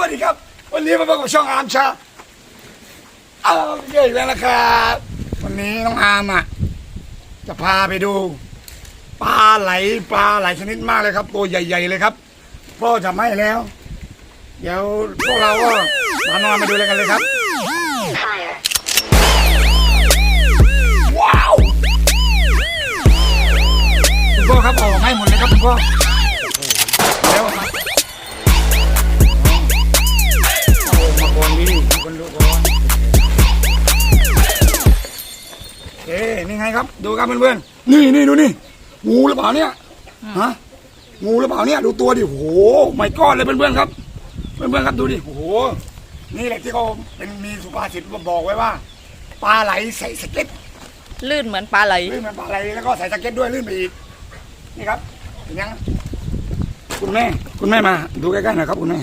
วัสดีครับ วันนี้มาพบกับช่องอาร์มชาเอาเยอะอีกแล้วนะครับวันนี้น้องอาร์มอะจะพาไปดูปลาไหลปลาหลายชนิดมากเลยครับ ตัวใหญ่ ๆ เลยครับพ่อจะไม่แล้ว เดี๋ยวพวกเราก็มานอนมาดูเลยกันเลยครับ ว้าวคุณพ่อครับออกให้หมดเลยครับคุณพ่อ ครับ ดูครับเพื่อนๆนี่นี่ดูนี่งูหรือเปล่าเนี่ยฮะงูหรือเปล่าเนี่ยดูตัวดิโอ้โหไม่ก้อนเลยเพื่อนๆครับ เพื่อนๆครับดูดิโอ้โหนี่แหละที่เขาเป็นมีสุภาษิตบอกไว้ว่าปลาไหลใส่สเก็ตลื่นเหมือนปลาไหลลื่นมันปลาไหลแล้วก็ใส่สเก็ตด้วยลื่นไปอีกนี่ครับเห็นยังคุณแม่ คุณแม่มา ดูใกล้ๆหน่อยครับคุณแม่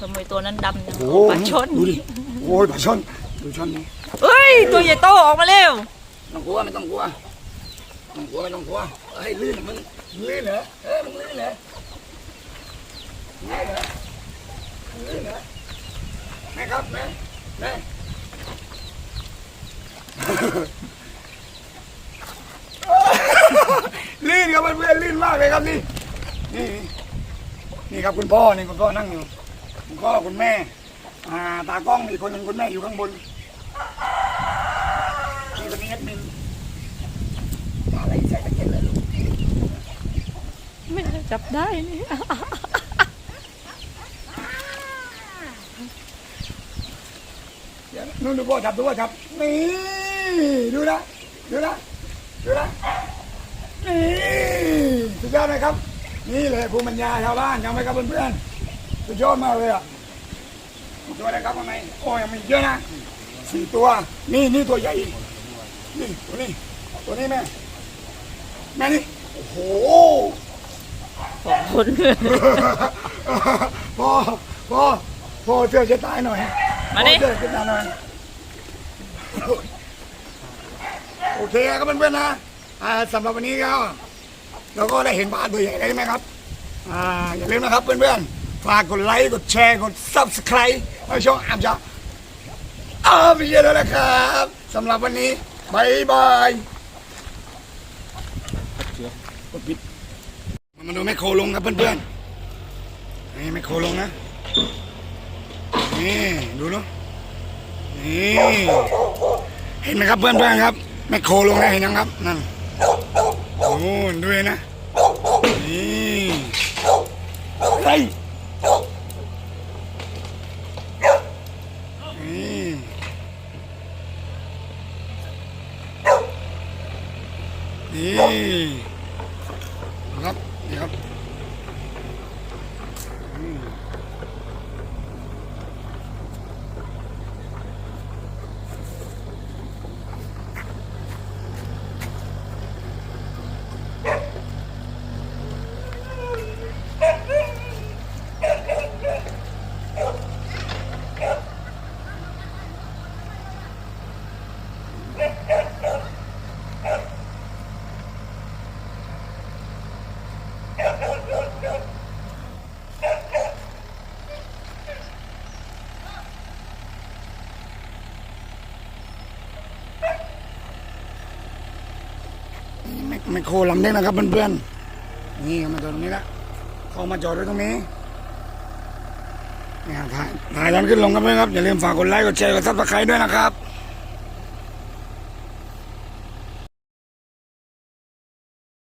ทำไมตัวนั้นดำจังโอ้โหปลาชนดูดิโอ้ยปลาชนดูชนนี่เฮ้ยตัวใหญ่โตออกมาเร็วไม่ ต้องกลัวไม่ต้องกลัวไม่ต้องกลัวไม่ต้องกลัวเฮ้ยลื่นมึงลื่นเหรอเฮ้ยมึงลื่นเหรอลื่นเหรอลื่นเหรอแม่ครับแม่แม่ลื่นครับเพื่อนลื่นมากเลยครับนี่นี่นี่ครับคุณพ่อนี่คุณพ่อนั่งอยู่คุณพ่อคุณแม่ อ่าตากล้องอีกคนหนึ่งคุณแม่อยู่ข้างบน นี่คนนี้แอดมินอะไรใส่ตะเกียบเลยลูกไม่น่าจับได้นี่เดี๋ยวนู่นดูพ่อจับดูพ่อจับนี่ดูนะดูนะดูนะนี่สุดยอดไหมครับ นี่เลยภูมิปัญญาชาวบ้านยังไหมครับเพื่อนๆสุดยอดมากเลยอะตัวอะไรครับข้างในโอ้ยังมีเยอะนะสี่ตัว นี่นี่ตัวใหญ่ นี่ตัวนี้ตัวนี้แม่แม่นี่โอ้โหสองคนพ่อพ่อพ่อเสื้อจะตายหน่อยมาดิพ่อเสื้อจะตายหน่อยโอเคครับเพื่อนๆนะอ่าสำหรับวันนี้ก็เราก็ได้เห็นปลาตัวใหญ่แล้วใช่ไหมครับอ่าอย่าลืมนะครับเพื่อนๆฝากกดไลค์กดแชร์กด subscribe ให้ช่องอามจะอาพี่เยอะแล้วนะครับสำหรับวันนี้ บายบายกดปิดมาดูแมคโครลงครับเพื่อนๆ นี่แมคโครลงนะ นี่ ดูเนาะนี่ เห็นไหมครับเพื่อนๆครับ แมคโครลงแล้วเห็นยังครับ นั่นโอ้ด้วยนะ นี่ เฮ้ยนี่ นี่ครับนี่ครับ นี่แมคแมคโครลำเล็กนะครับเพื่อนๆนี่มาจอดตรงนี้ละเขามาจอดไว้ตรงนี้นี่ครับถ่ายถ่ายตอนขึ้นลงครับเพื่อนครับอย่าลืมฝากกดไลค์กดแชร์กดซับสไครต์ด้วยนะครับ